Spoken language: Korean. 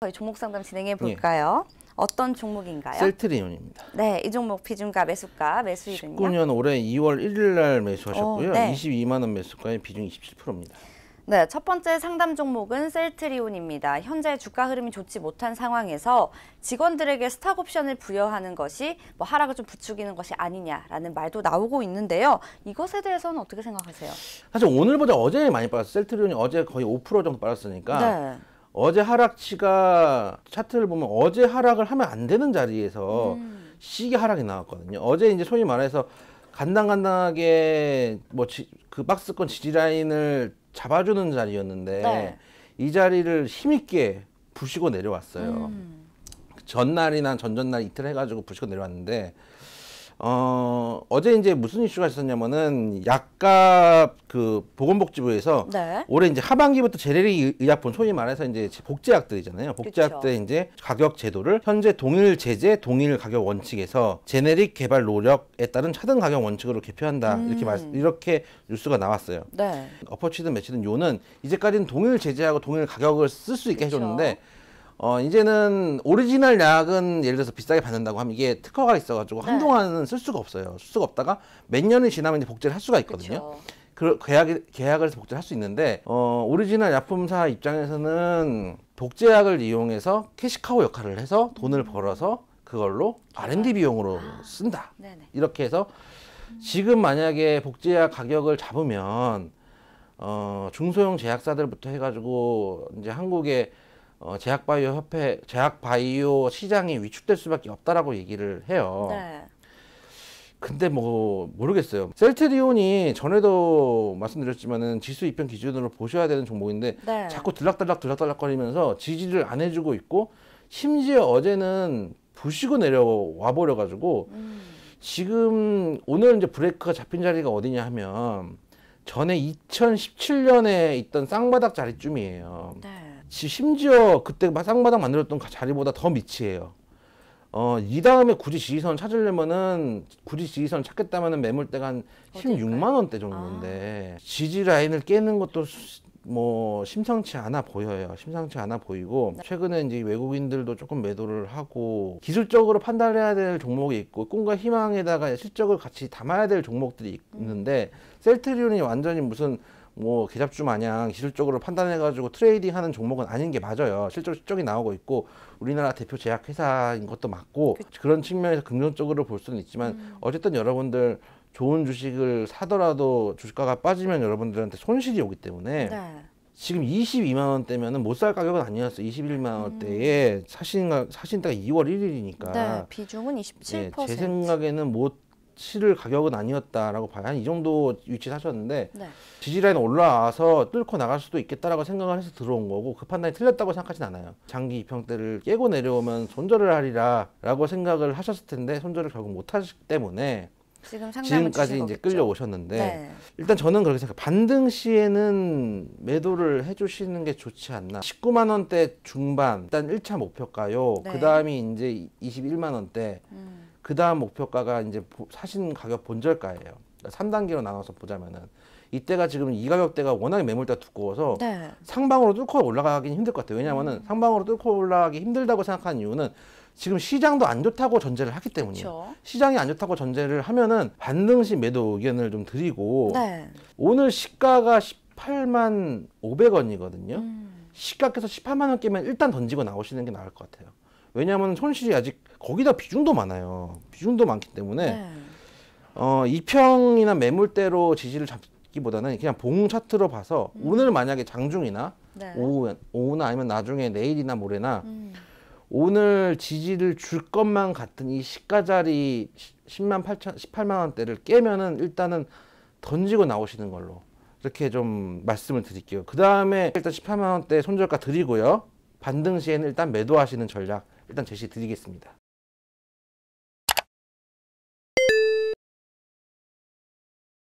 저희 종목 상담 진행해 볼까요? 어떤 종목인가요? 셀트리온입니다. 네, 이 종목 비중가 매수가 매수일은요? 19년 올해 2월 1일 날 매수하셨고요. 어, 네. 22만 원 매수가의 비중이 27%입니다. 네, 첫 번째 상담 종목은 셀트리온입니다. 현재 주가 흐름이 좋지 못한 상황에서 직원들에게 스탁 옵션을 부여하는 것이 뭐 하락을 좀 부추기는 것이 아니냐라는 말도 나오고 있는데요. 이것에 대해서는 어떻게 생각하세요? 사실 오늘보다 어제 많이 빠졌어요. 셀트리온이 어제 거의 5% 정도 빠졌으니까 네. 어제 하락치가 차트를 보면 어제 하락을 하면 안 되는 자리에서 음. 시계 하락이 나왔거든요. 어제 이제 소위 말해서 간당간당하게 뭐 그 박스권 지지 라인을 잡아주는 자리였는데 네. 이 자리를 힘있게 부시고 내려왔어요. 음. 전날이나 전전날 이틀 해가지고 부시고 내려왔는데 어 어제 이제 무슨 이슈가 있었냐면은 약값 그 보건복지부에서 네. 올해 이제 하반기부터 제네릭 의약품 소위 말해서 이제 복제약들이잖아요. 복제약들의 이제 가격 제도를 현재 동일 제재, 동일 가격 원칙에서 제네릭 개발 노력에 따른 차등 가격 원칙으로 개표한다. 이렇게 말 이렇게 뉴스가 나왔어요. 네. 어퍼치든 매치든 요는 이제까지는 동일 제재하고 동일 가격을 쓸 수 있게 그쵸. 해줬는데 어 이제는 오리지널 약은 예를 들어서 비싸게 받는다고 하면 이게 특허가 있어가지고 네. 한동안은 쓸 수가 없어요. 쓸 수가 없다가 몇 년이 지나면 이제 복제를 할 수가 있거든요. 그렇죠. 그 계약 계약을 해서 복제를 할수 있는데 어 오리지널 약품사 입장에서는 복제약을 이용해서 캐시카우 역할을 해서 돈을 벌어서 그걸로 R&D 비용으로 쓴다. 네네. 이렇게 해서 지금 만약에 복제약 가격을 잡으면 어 중소형 제약사들부터 해가지고 이제 한국의 어 제약바이오 협회 제약바이오 시장이 위축될 수밖에 없다라고 얘기를 해요. 네. 근데 뭐 모르겠어요. 셀트리온이 전에도 말씀드렸지만은 지수 입현 기준으로 보셔야 되는 종목인데 네. 자꾸 들락달락 들락달락거리면서 지지를 안 해주고 있고 심지어 어제는 부시고 내려와 버려 가지고 음. 지금 오늘 이제 브레이크가 잡힌 자리가 어디냐 하면 전에 2017년에 있던 쌍바닥 자리쯤이에요. 네. 지- 심지어 그때 막 쌍바닥 만들었던 그 자리보다 더 밑이에요. 어, 이 다음에 굳이 지지선 찾으려면은 굳이 지지선 찾겠다면은 매물대가 한 어딜까요? 16만 원대 정도인데 지지 라인을 깨는 것도 수- 뭐 심상치 않아 보여요. 심상치 않아 보이고 최근에 이제 외국인들도 조금 매도를 하고 기술적으로 판단해야 될 종목이 있고 꿈과 희망에다가 실적을 같이 담아야 될 종목들이 있는데 셀트리온이 완전히 무슨 뭐 개잡주 마냥 기술적으로 판단해 가지고 트레이딩 하는 종목은 아닌 게 맞아요. 실제로 실적이 나오고 있고 우리나라 대표 제약회사인 것도 맞고 그런 측면에서 긍정적으로 볼 수는 있지만 어쨌든 여러분들 좋은 주식을 사더라도 주가가 빠지면 여러분들한테 손실이 오기 때문에 네. 지금 22만 원대면은 못 살 가격은 아니었어요. 21만 원대에 사신 사신 때가 2월 1일이니까 네. 비중은 예, 27%. 제 생각에는 못 실을 가격은 아니었다라고 봐요. 한이 정도 위치 사셨는데 네. 지지라인 올라와서 뚫고 나갈 수도 있겠다라고 생각을 해서 들어온 거고 그 판단이 틀렸다고 생각하진 않아요. 장기 입형대를 깨고 내려오면 손절을 하리라라고 생각을 하셨을 텐데 손절을 결국 못 하셨기 때문에 지금 지금까지 이제? 끌려오셨는데 네. 일단 저는 그렇게 생각해요. 반등 시에는 매도를 해주시는 게 좋지 않나. 19만 원대 중반 일단 1차 목표가요. 네. 그 다음이 이제 21만 원대. 음. 그 다음 목표가가 이제 보- 사신 가격 본절가예요. 3단계로 나눠서 보자면은 이때가 지금 이 가격대가 워낙에 매물대가 두꺼워서 네. 상방으로 뚫고 올라가긴 힘들 것 같아요. 왜냐하면은 상방으로 뚫고 올라가기 힘들다고 생각하는 이유는 지금 시장도 안 좋다고 전제를 하기 때문이에요. 그렇죠. 시장이 안 좋다고 전제를 하면은 반등시 매도 의견을 좀 드리고 네. 오늘 시가가 18만 500원이거든요. 음. 시가께서 18만 원 깨면 일단 던지고 나오시는 게 나을 것 같아요. 왜냐하면 손실이 아직 거기다 비중도 많아요. 비중도 많기 때문에 네. 어, 이평이나 매물대로 지지를 잡기보다는 그냥 봉 차트로 봐서 오늘 만약에 장중이나 네. 오후, 오후나 아니면 나중에 내일이나 모레나 음. 오늘 지지를 줄 것만 같은 이 시가 자리 10만 8천, 18만 원대를 깨면은 일단은 던지고 나오시는 걸로 이렇게 좀 말씀을 드릴게요. 그 다음에 일단 18만 원대 손절가 드리고요. 반등 시에는 일단 매도하시는 전략 일단 제시 드리겠습니다.